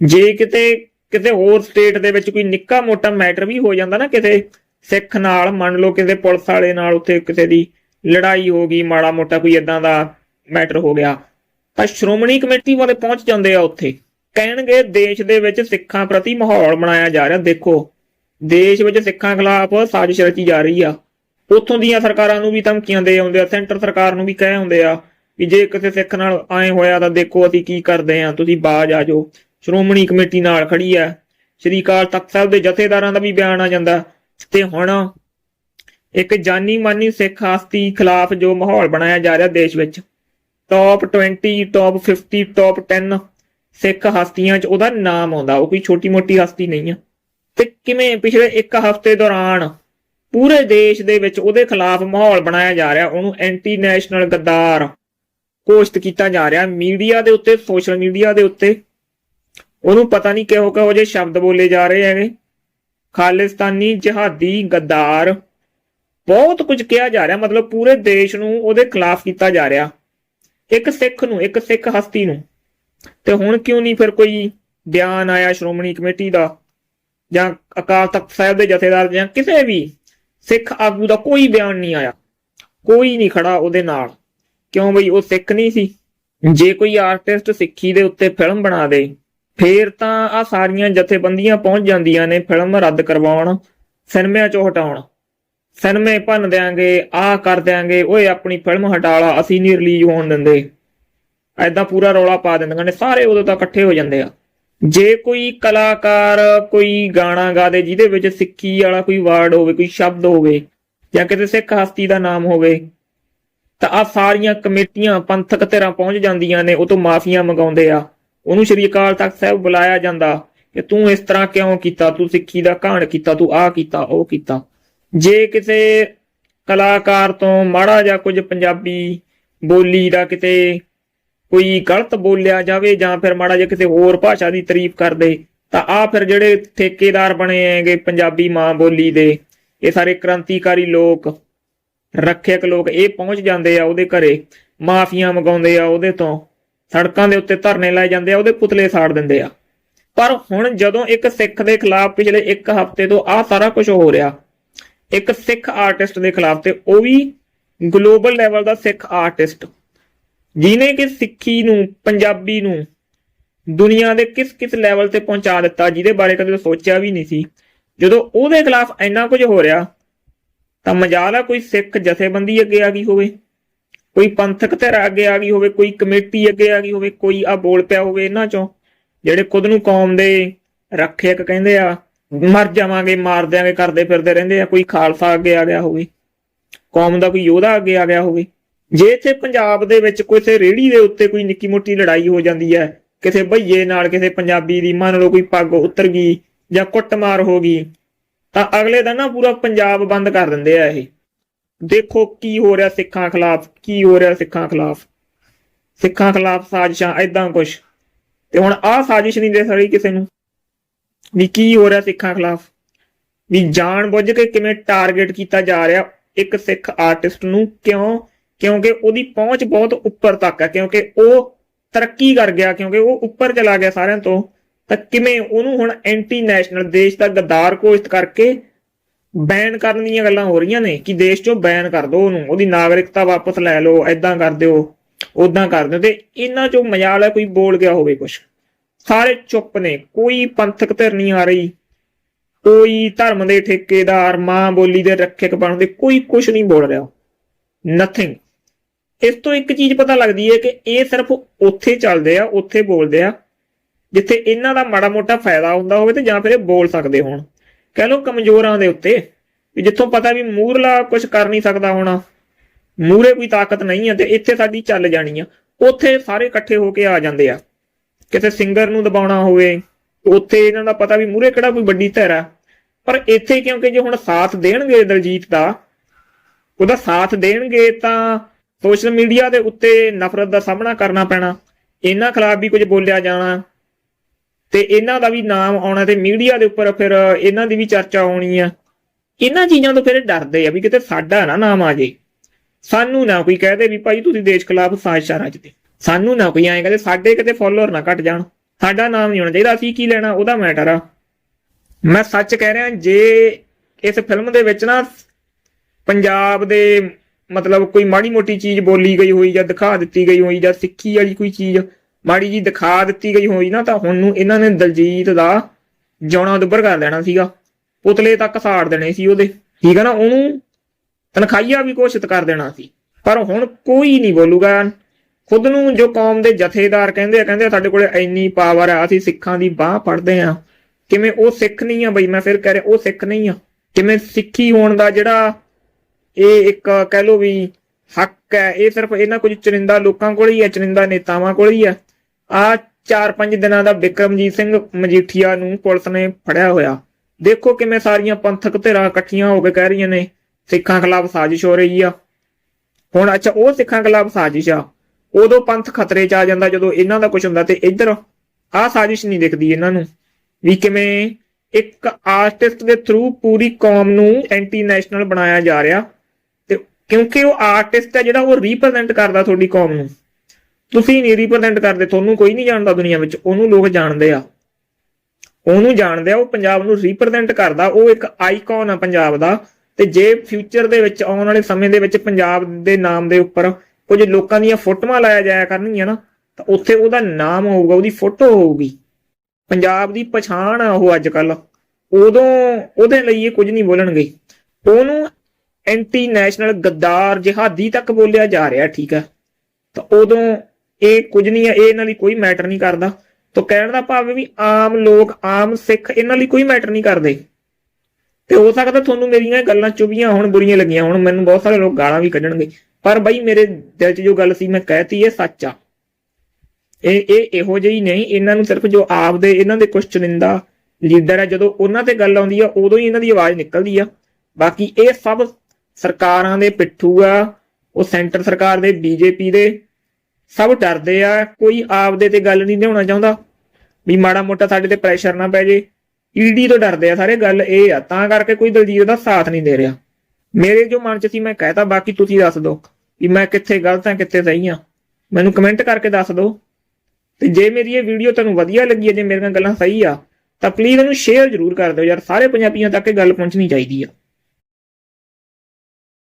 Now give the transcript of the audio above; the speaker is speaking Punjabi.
ਜੇ ਕਿਤੇ ਕਿਤੇ ਹੋਰ ਸਟੇਟ ਦੇ ਵਿੱਚ ਕੋਈ ਨਿੱਕਾ ਮੋਟਾ ਮੈਟਰ ਵੀ ਹੋ ਜਾਂਦਾ ਨਾ ਕਿਤੇ, ਸਿੱਖ ਨਾਲ, ਮੰਨ ਲਓ ਕਿਸੇ ਪੁਲਿਸ ਵਾਲੇ ਨਾਲ ਉੱਥੇ ਕਿਸੇ ਦੀ ਲੜਾਈ ਹੋ ਗਈ, ਮਾੜਾ ਮੋਟਾ ਕੋਈ ਇਦਾਂ ਦਾ ਮੈਟਰ ਹੋ ਗਿਆ, ਤਾਂ ਸ਼੍ਰੋਮਣੀ ਕਮੇਟੀ ਵਾਲੇ ਪਹੁੰਚ ਜਾਂਦੇ ਆ ਉੱਥੇ। ਕਹਿਣਗੇ ਦੇਸ਼ ਦੇ ਵਿੱਚ ਸਿੱਖਾਂ ਪ੍ਰਤੀ ਮਾਹੌਲ ਬਣਾਇਆ ਜਾ ਰਿਹਾ, ਦੇਖੋ, ਦੇਸ਼ ਵਿੱਚ ਸਿੱਖਾਂ ਖਿਲਾਫ ਸਾਜ਼ਿਸ਼ ਰਚੀ ਜਾ ਰਹੀ ਆ। ਉੱਥੋਂ ਦੀਆਂ ਸਰਕਾਰਾਂ ਨੂੰ ਵੀ ਧਮਕੀਆਂ ਦੇ ਆਉਂਦੇ ਆ, ਸੈਂਟਰ ਸਰਕਾਰ ਨੂੰ ਵੀ ਕਹਿ ਆਉਂਦੇ ਆ ਕਿ ਜੇ ਕਿਸੇ ਸਿੱਖ ਨਾਲ ਐ ਹੋਇਆ ਤਾਂ ਦੇਖੋ ਅਸੀਂ ਕੀ ਕਰਦੇ ਆ, ਤੁਸੀਂ ਬਾਜ ਆ ਜਾਓ। ਸ਼੍ਰੋਮਣੀ ਕਮੇਟੀ ਨਾਲ ਖੜੀ ਹੈ ਸ਼੍ਰੀ ਅਕਾਲ ਤਖਤ ਸਾਹਿਬ ਦੇ ਜਥੇਦਾਰਾਂ ਦਾ ਵੀ ਬਿਆਨ ਆ ਜਾਂਦਾ। ਤੇ ਹੁਣ ਇੱਕ ਜਾਨੀ ਮਾਨੀ ਸਿੱਖ ਹਸਤੀ ਖਿਲਾਫ ਜੋ ਮਾਹੌਲ ਬਣਾਇਆ ਜਾ ਰਿਹਾ ਦੇਸ਼ ਵਿੱਚ ਟੌਪ 20 ਟੌਪ 50 ਟੌਪ 10 ਸਿੱਖ ਹਸਤੀਆਂ 'ਚ ਉਹਦਾ ਨਾਮ ਆਉਂਦਾ। ਉਹ ਕੋਈ ਛੋਟੀ ਮੋਟੀ ਹਸਤੀ ਨਹੀਂ ਆ। ਤੇ ਕਿਵੇਂ ਪਿਛਲੇ ਇੱਕ ਹਫ਼ਤੇ ਦੌਰਾਨ ਪੂਰੇ ਦੇਸ਼ ਦੇ ਵਿੱਚ ਉਹਦੇ ਖਿਲਾਫ ਮਾਹੌਲ ਬਣਾਇਆ ਜਾ ਰਿਹਾ, ਉਹਨੂੰ ਐਂਟੀ ਨੈਸ਼ਨਲ ਗੱਦਾਰ ਘੋਸ਼ਿਤ ਕੀਤਾ ਜਾ ਰਿਹਾ। ਮੀਡੀਆ ਦੇ ਉੱਤੇ ਸੋਸ਼ਲ ਮੀਡੀਆ ਦੇ ਉੱਤੇ ਉਹਨੂੰ ਪਤਾ ਨਹੀਂ ਕਿਹੋ ਕਿਹੋ ਜਿਹੇ ਸ਼ਬਦ ਬੋਲੇ ਜਾ ਰਹੇ ਹੈਗੇ। ਖਾਲਿਸਤਾਨੀ ਜਹਾਦੀ ਗੱਦਾਰ। ਬਹੁਤ ਕੁਝ ਕਿਹਾ ਜਾ ਰਿਹਾ, ਮਤਲਬ ਪੂਰੇ ਦੇਸ਼ ਨੂੰ ਉਹਦੇ ਖਿਲਾਫ ਕੀਤਾ ਜਾ ਰਿਹਾ। ਇੱਕ ਸਿੱਖ ਨੂੰ, ਇੱਕ ਸਿੱਖ ਹਸਤੀ ਨੂੰ। ਤੇ ਹੁਣ ਕਿਉਂ ਨਹੀਂ ਫਿਰ ਕੋਈ ਬਿਆਨ ਆਇਆ ਸ਼੍ਰੋਮਣੀ ਕਮੇਟੀ ਦਾ? ਜਾਂ ਅਕਾਲ ਤਖਤ ਸਾਹਿਬ ਦੇ ਜਥੇਦਾਰ ਜਾਂ ਕਿਸੇ ਵੀ ਸਿੱਖ ਆਗੂ ਦਾ ਕੋਈ ਬਿਆਨ ਨਹੀਂ ਆਇਆ। ਕੋਈ ਨਹੀਂ ਖੜਾ ਉਹਦੇ ਨਾਲ। ਕਿਉਂ ਬਈ ਉਹ ਸਿੱਖ ਨਹੀਂ ਸੀ? ਜੇ ਕੋਈ ਆਰਟਿਸਟ ਸਿੱਖੀ ਦੇ ਉੱਤੇ ਫਿਲਮ ਬਣਾ ਦੇ ਫੇਰ ਤਾਂ ਆ ਸਾਰੀਆਂ ਜਥੇਬੰਦੀਆਂ ਪਹੁੰਚ ਜਾਂਦੀਆਂ ਨੇ ਫਿਲਮ ਰੱਦ ਕਰਵਾਉਣ, ਸਿਨੇਮਿਆਂ ਚੋਂ ਹਟਾਉਣ। ਸਿਨੇਮੇ ਭੰਨ ਦਿਆਂਗੇ ਆ ਕਰ ਦਿਆਂਗੇ, ਓਏ ਆਪਣੀ ਫਿਲਮ ਹਟਾਲਾ ਅਸੀਂ ਨਹੀਂ ਰਿਲੀਜ਼ ਹੋਣ ਦਿੰਦੇ। ਐਦਾਂ ਪੂਰਾ ਰੌਲਾ ਪਾ ਦਿੰਦੇ ਨੇ, ਸਾਰੇ ਉਦੋਂ ਤਾਂ ਇਕੱਠੇ ਹੋ ਜਾਂਦੇ ਆ। ਜੇ ਕੋਈ ਕਲਾਕਾਰ ਕੋਈ ਗਾਣਾ ਗਾ ਦੇ ਜਿਹਦੇ ਵਿੱਚ ਸਿੱਖੀ ਵਾਲਾ ਕੋਈ ਵਰਡ ਹੋਵੇ, ਕੋਈ ਸ਼ਬਦ ਹੋਵੇ, ਜਾਂ ਕਿਤੇ ਸਿੱਖ ਹਸਤੀ ਦਾ ਨਾਮ ਹੋਵੇ, ਤਾਂ ਆ ਸਾਰੀਆਂ ਕਮੇਟੀਆਂ ਪੰਥਕ ਧਿਰਾਂ ਪਹੁੰਚ ਜਾਂਦੀਆਂ ਨੇ, ਉਹ ਤੋਂ ਮਾਫੀਆਂ ਮੰਗਾਉਂਦੇ ਆ। ਉਹਨੂੰ ਸ਼੍ਰੀ ਅਕਾਲ ਤਖਤ ਸਾਹਿਬ ਬੁਲਾਇਆ ਜਾਂਦਾ ਕਿ ਤੂੰ ਇਸ ਤਰ੍ਹਾਂ ਕਿਉਂ ਕੀਤਾ? ਤੂੰ ਸਿੱਖੀ ਦਾ ਘਾਣ ਕੀਤਾ, ਤੂੰ ਆਹ ਕੀਤਾ, ਉਹ ਕੀਤਾ। ਜੇ ਕਿਸੇ ਕਲਾਕਾਰ ਤੋਂ ਮਾੜਾ ਜਾਂ ਕੁਝ ਪੰਜਾਬੀ ਬੋਲੀ ਦਾ ਕਿਤੇ ਕੋਈ ਗਲਤ ਬੋਲਿਆ ਜਾਵੇ ਜਾਂ ਫਿਰ ਮਾੜਾ ਜਿਹਾ ਕਿਸੇ ਹੋਰ ਭਾਸ਼ਾ ਦੀ ਤਾਰੀਫ ਕਰਦੇ ਤਾਂ ਆ ਫਿਰ ਜਿਹੜੇ ਠੇਕੇਦਾਰ ਬਣੇ ਹੈਗੇ ਪੰਜਾਬੀ ਮਾਂ ਬੋਲੀ ਦੇ, ਇਹ ਸਾਰੇ ਕ੍ਰਾਂਤੀਕਾਰੀ ਲੋਕ, ਰੱਖਿਅਕ ਲੋਕ, ਇਹ ਪਹੁੰਚ ਜਾਂਦੇ ਆ ਉਹਦੇ ਘਰੇ, ਮਾਫੀਆਂ ਮੰਗਾਉਂਦੇ ਆ ਉਹਦੇ ਤੋਂ। ਸੜਕਾਂ ਦੇ ਉੱਤੇ ਧਰਨੇ ਲਾਏ ਜਾਂਦੇ ਆ, ਉਹਦੇ ਪੁਤਲੇ ਸਾੜ ਦਿੰਦੇ ਆ। ਪਰ ਹੁਣ ਜਦੋਂ ਇੱਕ ਸਿੱਖ ਦੇ ਖਿਲਾਫ ਪਿਛਲੇ ਇੱਕ ਹਫ਼ਤੇ ਤੋਂ ਆ ਸਾਰਾ ਕੁਝ ਹੋ ਰਿਹਾ, ਇੱਕ ਸਿੱਖ ਆਰਟਿਸਟ ਦੇ ਖਿਲਾਫ ਤੇ ਉਹ ਵੀ ਗਲੋਬਲ ਲੈਵਲ ਦਾ ਸਿੱਖ ਆਰਟਿਸਟ ਜਿਨੇ ਕਿ ਸਿੱਖੀ ਨੂੰ, ਪੰਜਾਬੀ ਨੂੰ ਦੁਨੀਆ ਦੇ ਕਿਸ ਕਿਸ ਲੈਵਲ ਤੇ ਪਹੁੰਚਾ ਦਿੱਤਾ, ਜਿਹਦੇ ਬਾਰੇ ਕਦੇ ਸੋਚਿਆ ਵੀ ਨਹੀਂ ਸੀ। ਜਦੋਂ ਉਹਦੇ ਖਿਲਾਫ ਇੰਨਾ ਕੁਝ ਹੋ ਰਿਹਾ, ਤਾਂ ਮਜਾਲ ਆ ਕੋਈ ਸਿੱਖ ਜਥੇਬੰਦੀ ਅੱਗੇ ਆ ਗਈ ਹੋਵੇ। ਕੋਈ ਪੰਥਕ ਧਿਰ ਅੱਗੇ ਆ ਗਈ ਹੋਵੇ, ਕੋਈ ਕਮੇਟੀ ਅੱਗੇ ਆ ਗਈ ਹੋਵੇ, ਕੋਈ ਆ ਬੋਲ ਪਿਆ ਹੋਵੇ ਇਹਨਾਂ ਚੋਂ, ਜਿਹੜੇ ਖੁਦ ਨੂੰ ਕੌਮ ਦੇ ਰੱਖਿਅਕ ਕਹਿੰਦੇ ਆ, ਮਰ ਜਾਵਾਂਗੇ, ਮਾਰ ਦਿਆਂਗੇ, ਕਰਦੇ ਫਿਰਦੇ ਰਹਿੰਦੇ ਆ, ਕੋਈ ਖਾਲਸਾ ਅੱਗੇ ਆ ਗਿਆ ਹੋਵੇ, ਕੌਮ ਦਾ ਕੋਈ ਯੋਧਾ ਅੱਗੇ ਆ ਗਿਆ ਹੋਵੇ। ਜੇ ਇੱਥੇ ਪੰਜਾਬ ਦੇ ਵਿੱਚ ਕਿਸੇ ਰੇੜੀ ਦੇ ਉੱਤੇ ਕੋਈ ਨਿੱਕੀ ਮੋਟੀ ਲੜਾਈ ਹੋ ਜਾਂਦੀ ਹੈ, ਕਿਸੇ ਭਈਏ ਨਾਲ, ਕਿਸੇ ਪੰਜਾਬੀ ਦੀ ਮੰਨ ਲਓ ਕੋਈ ਪੱਗ ਉਤਰ ਗਈ ਜਾਂ ਕੁੱਟਮਾਰ ਹੋ ਗਈ, ਤਾਂ ਅਗਲੇ ਦਿਨ ਨਾ ਪੂਰਾ ਪੰਜਾਬ ਬੰਦ ਕਰ ਦਿੰਦੇ ਆ ਇਹ। ਦੇਖੋ ਕੀ ਹੋ ਰਿਹਾ ਸਿੱਖਾਂ ਖਿਲਾਫ, ਕੀ ਹੋ ਰਿਹਾ ਸਿੱਖਾਂ ਖਿਲਾਫ। ਸਿੱਖਾਂ ਖਿਲਾਫ ਸਾਜ਼ਿਸ਼ਾਂ ਐਦਾਂ ਕੁਛ। ਤੇ ਹੁਣ ਆਹ ਸਾਜ਼ਿਸ਼ ਨਹੀਂ ਦੇ ਰਹੀ ਕਿਸੇ ਨੂੰ ਵੀ ਕੀ ਹੋ ਰਿਹਾ ਸਿੱਖਾਂ ਖਿਲਾਫ। ਵੀ ਜਾਣ ਬੁੱਝ ਕੇ ਕਿਵੇਂ ਟਾਰਗੇਟ ਕੀਤਾ ਜਾ ਰਿਹਾ ਇੱਕ ਸਿੱਖ ਆਰਟਿਸਟ ਨੂੰ, ਕਿਉਂ? ਕਿਉਂਕਿ ਉਹਦੀ ਪਹੁੰਚ ਬਹੁਤ ਉੱਪਰ ਤੱਕ ਹੈ, ਕਿਉਂਕਿ ਉਹ ਤਰੱਕੀ ਕਰ ਗਿਆ, ਕਿਉਂਕਿ ਉਹ ਉੱਪਰ ਚਲਾ ਗਿਆ ਸਾਰਿਆਂ ਤੋਂ। ਤਾਂ ਕਿਵੇਂ ਉਹਨੂੰ ਹੁਣ ਐਂਟੀ ਨੈਸ਼ਨਲ ਦੇਸ਼ ਦਾ ਗਦਾਰ ਘੋਸ਼ਿਤ ਕਰਕੇ ਬੈਨ ਕਰਨ ਦੀਆਂ ਗੱਲਾਂ ਹੋ ਰਹੀਆਂ ਨੇ ਕਿ ਦੇਸ਼ ਚੋਂ ਬੈਨ ਕਰ ਦਿਓ ਉਹਨੂੰ, ਉਹਦੀ ਨਾਗਰਿਕਤਾ ਵਾਪਸ ਲੈ ਲਓ ਐਦਾਂ ਕਰ ਦਿਓ ਉਦਾਂ ਕਰ ਦਿਓ ਤੇ ਇਹਨਾਂ ਚੋਂ ਮਜਾਲ ਹੈ ਕੋਈ ਬੋਲ ਗਿਆ ਹੋਵੇ ਕੁਝ ਸਾਰੇ ਚੁੱਪ ਨੇ, ਕੋਈ ਪੰਥਕ ਧਿਰ ਨਹੀਂ ਆ ਰਹੀ, ਕੋਈ ਧਰਮ ਦੇ ਠੇਕੇਦਾਰ, ਮਾਂ ਬੋਲੀ ਦੇ ਰੱਖਿਅਕ ਬਣਦੇ, ਕੋਈ ਕੁਝ ਨਹੀਂ ਬੋਲ ਰਿਹਾ। ਨਥਿੰਗ ਇਸ ਤੋਂ ਇੱਕ ਚੀਜ਼ ਪਤਾ ਲੱਗਦੀ ਹੈ ਕਿ ਇਹ ਸਿਰਫ ਉੱਥੇ ਚੱਲਦੇ ਆ, ਉੱਥੇ ਬੋਲਦੇ ਆ, ਜਿੱਥੇ ਇਹਨਾਂ ਦਾ ਮਾੜਾ ਮੋਟਾ ਫਾਇਦਾ ਹੁੰਦਾ ਹੋਵੇ ਤੇ ਜਾਂ ਫਿਰ ਇਹ ਬੋਲ ਸਕਦੇ ਹੋਣ। ਕਹਿ ਲਓ ਕਮਜ਼ੋਰਾਂ ਦੇ ਉੱਤੇ, ਵੀ ਜਿੱਥੋਂ ਪਤਾ ਵੀ ਮੂਰਲਾ ਕੁਝ ਕਰ ਨਹੀਂ ਸਕਦਾ ਹੋਣਾ, ਮੂਰੇ ਕੋਈ ਤਾਕਤ ਨਹੀਂ ਹੈ ਤੇ ਇੱਥੇ ਸਾਡੀ ਚੱਲ ਜਾਣੀ ਆ, ਉੱਥੇ ਸਾਰੇ ਇਕੱਠੇ ਹੋ ਕੇ ਆ ਜਾਂਦੇ ਆ। ਕਿਸੇ ਸਿੰਗਰ ਨੂੰ ਦਬਾਉਣਾ ਹੋਵੇ, ਉੱਥੇ ਇਹਨਾਂ ਦਾ ਪਤਾ ਵੀ ਮੂਰੇ ਕਿਹੜਾ ਕੋਈ ਵੱਡੀ ਧਿਰ ਆ। ਪਰ ਇੱਥੇ ਕਿਉਂਕਿ ਜੇ ਹੁਣ ਸਾਥ ਦੇਣਗੇ ਦਲਜੀਤ ਦਾ, ਉਹਦਾ ਸਾਥ ਦੇਣਗੇ ਤਾਂ ਸੋਸ਼ਲ ਮੀਡੀਆ ਦੇ ਉੱਤੇ ਨਫ਼ਰਤ ਦਾ ਸਾਹਮਣਾ ਕਰਨਾ ਪੈਣਾ, ਇਹਨਾਂ ਖਿਲਾਫ ਵੀ ਕੁਝ ਬੋਲਿਆ ਜਾਣਾ। ਤੇ ਇਹਨਾਂ ਦਾ ਵੀ ਨਾਮ ਆਉਣਾ ਤੇ ਮੀਡੀਆ ਦੇ ਉੱਪਰ ਫਿਰ ਇਹਨਾਂ ਦੀ ਵੀ ਚਰਚਾ ਹੋਣੀ ਆ। ਇਹਨਾਂ ਚੀਜ਼ਾਂ ਤੋਂ ਫਿਰ ਡਰਦੇ ਆ ਵੀ ਕਿਤੇ ਸਾਡਾ ਨਾ ਨਾਮ ਆ ਜੇ। ਸਾਨੂੰ ਨਾ ਕੋਈ ਕਹਦੇ ਵੀ ਭਾਈ ਤੁਸੀਂ ਦੇਸ਼ ਖਿਲਾਫ ਸਾਜ਼ਿਸ਼ਾਂ ਰਚਦੇ ਸਾਨੂੰ ਨਾ ਕੋਈ ਐਂ ਕਹਦੇ ਸਾਡੇ ਕਿਤੇ ਫਾਲੋਅਰ ਨਾ ਘਟ ਜਾਣ। ਸਾਡਾ ਨਾਮ ਨਹੀਂ ਹੋਣਾ ਚਾਹੀਦਾ, ਅਸੀਂ ਕੀ ਲੈਣਾ, ਉਹਦਾ ਮੈਟਰ ਆ। ਮੈਂ ਸੱਚ ਕਹਿ ਰਿਹਾ, ਜੇ ਇਸ ਫਿਲਮ ਦੇ ਵਿੱਚ ਨਾ ਪੰਜਾਬ ਦੇ ਮਤਲਬ ਕੋਈ ਮਾੜੀ ਮੋਟੀ ਚੀਜ਼ ਬੋਲੀ ਗਈ ਹੋਈ ਜਾਂ ਦਿਖਾ ਦਿੱਤੀ ਗਈ ਹੋਈ ਜਾਂ ਸਿੱਖੀ ਵਾਲੀ ਕੋਈ ਚੀਜ਼ ਮਾੜੀ ਜੀ ਦਿਖਾ ਦਿੱਤੀ ਗਈ ਹੋਈ ਨਾ, ਤਾਂ ਹੁਣ ਨੂੰ ਇਹਨਾਂ ਨੇ ਦਲਜੀਤ ਦਾ ਜੌਣਾ ਦੁੱਬਰ ਕਰ ਦੇਣਾ ਸੀਗਾ। ਪੁਤਲੇ ਤੱਕ ਸਾੜ ਦੇਣੇ ਸੀ ਉਹਦੇ। ਠੀਕ ਹੈ ਨਾ, ਉਹਨੂੰ ਤਨਖਾਹੀਆ ਵੀ ਘੋਸ਼ਿਤ ਕਰ ਦੇਣਾ ਸੀ। ਪਰ ਹੁਣ ਕੋਈ ਨਹੀਂ ਬੋਲੂਗਾ। ਖੁਦ ਨੂੰ ਜੋ ਕੌਮ ਦੇ ਜਥੇਦਾਰ ਕਹਿੰਦੇ ਆ, ਕਹਿੰਦੇ ਸਾਡੇ ਕੋਲੇ ਇੰਨੀ ਪਾਵਰ ਆ, ਅਸੀਂ ਸਿੱਖਾਂ ਦੀ ਬਾਹ ਪੜਦੇ ਆ। ਕਿਵੇਂ ਉਹ ਸਿੱਖ ਨਹੀਂ ਆ ਬਈ, ਮੈਂ ਫਿਰ ਕਹਿ ਰਿਹਾ, ਉਹ ਸਿੱਖ ਨਹੀਂ ਆ। ਕਿਵੇਂ ਸਿੱਖੀ ਹੋਣ ਦਾ ਜਿਹੜਾ ਇਹ ਇੱਕ ਕਹਿ ਲੋ ਵੀ ਹੱਕ ਹੈ, ਇਹ ਸਿਰਫ ਇਹਨਾਂ ਕੁਝ ਚੁਣਿੰਦਾ ਲੋਕਾਂ ਕੋਲ ਹੀ ਹੈ ਚੁਣਿੰਦਾ ਨੇਤਾਵਾਂ ਕੋਲ ਹੀ ਹੈ। ਆ 4-5 ਦਿਨਾਂ ਦਾ ਬਿਕਰਮਜੀਤ ਸਿੰਘ ਮਜੀਠੀਆ ਨੂੰ ਪੁਲਿਸ ਨੇ ਫੜਿਆ ਹੋਇਆ। ਦੇਖੋ ਕਿਵੇਂ ਸਾਰੀਆਂ ਪੰਥਕ ਧਿਰਾਂ ਇਕੱਠੀਆਂ ਹੋ ਕੇ ਕਹਿ ਰਹੀਆਂ ਨੇ, ਸਿੱਖਾਂ ਖਿਲਾਫ ਸਾਜ਼ਿਸ਼ ਹੋ ਰਹੀ ਆ। ਹੁਣ ਅੱਛਾ, ਉਹ ਸਿੱਖਾਂ ਖਿਲਾਫ ਸਾਜ਼ਿਸ਼ ਆ। ਉਦੋਂ ਪੰਥ ਖਤਰੇ 'ਚ ਆ ਜਾਂਦਾ ਜਦੋਂ ਇਹਨਾਂ ਦਾ ਕੁਝ ਹੁੰਦਾ ਤੇ ਇੱਧਰ ਆਹ ਸਾਜ਼ਿਸ਼ ਨਹੀਂ ਦਿਖਦੀ ਇਹਨਾਂ ਨੂੰ ਵੀ ਕਿਵੇਂ ਇੱਕ ਆਰਟਿਸਟ ਦੇ ਥਰੂ ਪੂਰੀ ਕੌਮ ਨੂੰ ਐਂਟੀ ਨੈਸ਼ਨਲ ਬਣਾਇਆ ਜਾ ਰਿਹਾ ਤੇ ਕਿਉਂਕਿ ਉਹ ਆਰਟਿਸਟ ਹੈ ਜਿਹੜਾ ਉਹ ਰਿਪਰੈਜ਼ੈਂਟ ਕਰਦਾ ਤੁਹਾਡੀ ਕੌਮ ਨੂੰ। ਤੁਸੀਂ ਨਹੀਂ ਰਿਪਰੈਜ਼ੈਂਟ ਕਰਦੇ ਤੁਹਾਨੂੰ ਕੋਈ ਨਹੀਂ ਜਾਣਦਾ ਦੁਨੀਆ ਵਿੱਚ, ਉਹਨੂੰ ਲੋਕ ਜਾਣਦੇ ਆ। ਉਹਨੂੰ ਜਾਣਦੇ ਆ, ਉਹ ਪੰਜਾਬ ਨੂੰ ਰਿਪਰੈਜ਼ੈਂਟ ਕਰਦਾ, ਉਹ ਇੱਕ ਆਈਕਨ ਆ ਪੰਜਾਬ ਦਾ। ਤੇ ਜੇ ਫਿਊਚਰ ਦੇ ਵਿੱਚ, ਆਉਣ ਵਾਲੇ ਸਮੇਂ ਦੇ ਵਿੱਚ ਪੰਜਾਬ ਦੇ ਨਾਮ ਦੇ ਉੱਪਰ ਕੁਝ ਲੋਕਾਂ ਦੀਆਂ ਫੋਟੋਆਂ ਲਾਇਆ ਜਾਇਆ ਕਰਨਗੀਆਂ ਨਾ, ਤਾਂ ਉੱਥੇ ਉਹਦਾ ਨਾਮ ਹੋਊਗਾ, ਉਹਦੀ ਫੋਟੋ ਹੋਊਗੀ। ਪੰਜਾਬ ਦੀ ਪਛਾਣ ਆ ਉਹ ਅੱਜ ਕੱਲ ਉਦੋਂ ਉਹਦੇ ਲਈ ਇਹ ਕੁਝ ਨਹੀਂ ਬੋਲਣਗੇ। ਉਹਨੂੰ ਐਂਟੀ ਨੈਸ਼ਨਲ ਗੱਦਾਰ ਜਿਹਾਦੀ ਤੱਕ ਬੋਲਿਆ ਜਾ ਰਿਹਾ, ਠੀਕ ਹੈ ਤਾਂ ਉਦੋਂ ਇਹ ਕੁਝ ਨਹੀਂ ਹੈ, ਇਹ ਇਹਨਾਂ ਲਈ ਕੋਈ ਮੈਟਰ ਨਹੀਂ ਕਰਦਾ। ਤਾਂ ਕਹਿਣ ਦਾ ਭਾਵ ਵੀ ਆਮ ਲੋਕ, ਆਮ ਸਿੱਖ ਇਹਨਾਂ ਲਈ ਕੋਈ ਮੈਟਰ ਨਹੀਂ ਕਰਦੇ। ਤੇ ਹੋ ਸਕਦਾ ਤੁਹਾਨੂੰ ਮੇਰੀਆਂ ਇਹ ਗੱਲਾਂ ਚੁਭੀਆਂ ਹੁਣ, ਬੁਰੀਆਂ ਲੱਗੀਆਂ ਹੁਣ, ਮੈਨੂੰ ਬਹੁਤ ਸਾਰੇ ਲੋਕ ਗਾਲਾਂ ਵੀ ਕੱਢਣਗੇ। ਪਰ ਬਈ ਮੇਰੇ ਦਿਲ 'ਚ ਜੋ ਗੱਲ ਸੀ, ਮੈਂ ਕਹਿਤੀ, ਇਹ ਸੱਚ ਆ। ਇਹ ਇਹ ਇਹੋ ਜਿਹੀ ਨਹੀਂ, ਇਹਨਾਂ ਨੂੰ ਸਿਰਫ ਜੋ ਆਪ ਦੇ ਇਹਨਾਂ ਦੇ ਕੁਛ ਚੁਣਿੰਦਾ ਲੀਡਰ ਹੈ ਜਦੋਂ ਉਹਨਾਂ ਤੇ ਗੱਲ ਆਉਂਦੀ ਆ, ਉਦੋਂ ਹੀ ਇਹਨਾਂ ਦੀ ਆਵਾਜ਼ ਨਿਕਲਦੀ ਆ। ਬਾਕੀ ਇਹ ਸਭ ਸਰਕਾਰਾਂ ਦੇ ਪਿੱਠੂ ਆ, ਉਹ ਸੈਂਟਰ ਸਰਕਾਰ ਦੇ, ਬੀਜੇਪੀ ਦੇ ਸਭ ਡਰਦੇ ਆ, ਕੋਈ ਆਪਦੇ ਤੇ ਗੱਲ ਨਹੀਂ ਲਿਆਉਣਾ ਚਾਹੁੰਦਾ। ਵੀ ਮਾੜਾ ਮੋਟਾ ਸਾਡੇ ਤੇ ਪ੍ਰੈਸ਼ਰ ਨਾ ਪੈ ਜੇ। ਈਡੀ ਤੋਂ ਡਰਦੇ ਆ ਸਾਰੇ, ਗੱਲ ਇਹ ਆ, ਤਾਂ ਕਰਕੇ ਕੋਈ ਦਲਜੀਤ ਦਾ ਸਾਥ ਨਹੀਂ ਦੇ ਰਿਹਾ। ਮੇਰੇ ਜੋ ਮਨ 'ਚ ਸੀ, ਮੈਂ ਕਹਿਤਾ, ਬਾਕੀ ਤੁਸੀਂ ਦੱਸ ਦਿਓ ਵੀ ਮੈਂ ਕਿੱਥੇ ਗਲਤ ਹਾਂ ਕਿੱਥੇ ਸਹੀ ਹਾਂ ਮੈਨੂੰ ਕਮੈਂਟ ਕਰਕੇ ਦੱਸ ਦਿਓ। ਤੇ ਜੇ ਮੇਰੀ ਇਹ ਵੀਡੀਓ ਤੁਹਾਨੂੰ ਵਧੀਆ ਲੱਗੀ ਹੈ, ਜੇ ਮੇਰੀਆਂ ਗੱਲਾਂ ਸਹੀ ਆ, ਤਾਂ ਪਲੀਜ਼ ਇਹਨੂੰ ਸ਼ੇਅਰ ਜ਼ਰੂਰ ਕਰ ਦਿਓ ਯਾਰ, ਸਾਰੇ ਪੰਜਾਬੀਆਂ ਤੱਕ ਇਹ ਗੱਲ ਪਹੁੰਚਣੀ ਚਾਹੀਦੀ ਆ।